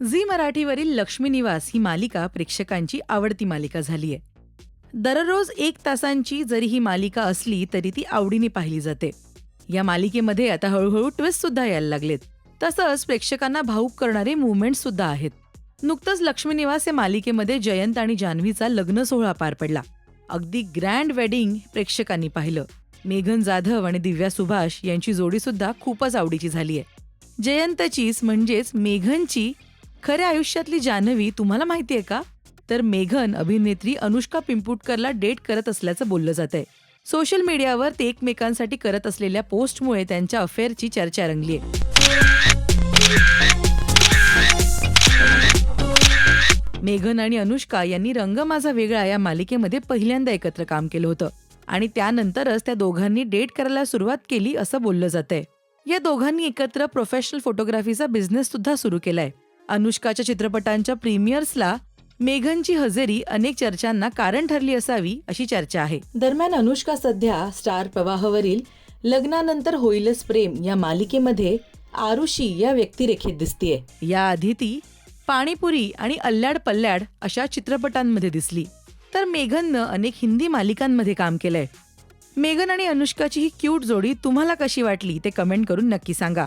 Zee मराठीवरील Lakshmi निवास ही मालिका प्रेक्षकांची आवडती मालिका झाली आहे दररोज एक तासांची जरी ही मालिका असली तरी ती आवडीने पाहिली जाते. या मालिकेमध्ये आता हळूहळू ट्विस्ट सुद्धा यायला लागलेत. तसंच प्रेक्षकांना भाऊक करणारे मुवमेंट सुद्धा आहेत. नुकतंच लक्ष्मी निवास या मालिकेमध्ये जयंत आणि जान्हवीचा लग्न सोहळा पार पडला. अगदी ग्रँड वेडिंग प्रेक्षकांनी पाहिलं. मेघन जाधव आणि दिव्या सुभाष यांची जोडी सुद्धा खूपच आवडीची झाली आहे जयंतचीच म्हणजेच मेघनची खऱ्या आयुष्यातली जान्हवी तुम्हाला माहिती आहे का? तर मेघन अभिनेत्री अनुष्का पिंपुटकरला डेट करत असल्याचं बोललं जात आहे सोशल मीडियावर ते एकमेकांसाठी करत असलेल्या पोस्टमुळे त्यांच्या अफेअरची चर्चा रंगली आहे मेघन आणि अनुष्का यांनी रंग माझा वेगळा या मालिकेमध्ये पहिल्यांदा एकत्र काम केलं होतं आणि त्यानंतरच त्या दोघांनी डेट करायला सुरुवात केली असं बोललं जातंय. या दोघांनी एकत्र प्रोफेशनल फोटोग्राफीचा बिझनेस सुद्धा सुरू केलाय. अनुष्काच्या चित्रपटांच्या प्रीमियर्सला मेघनची हजेरी अनेक चर्चांना कारण ठरली असावी अशी चर्चा आहे. दरम्यान अनुष्का सध्या स्टार प्रवाहावरील लग्नानंतर होईलच प्रेम या मालिकेमध्ये आरुषी या व्यक्तिरेखेत दिसतीये. याआधी ती पाणीपुरी आणि अल्ल्याड पल्ल्याड अशा चित्रपटांमध्ये दिसली. तर मेघननं अनेक हिंदी मालिकांमध्ये काम केलंय. मेघन आणि अनुष्काची ही क्यूट जोडी तुम्हाला कशी वाटली ते कमेंट करून नक्की सांगा.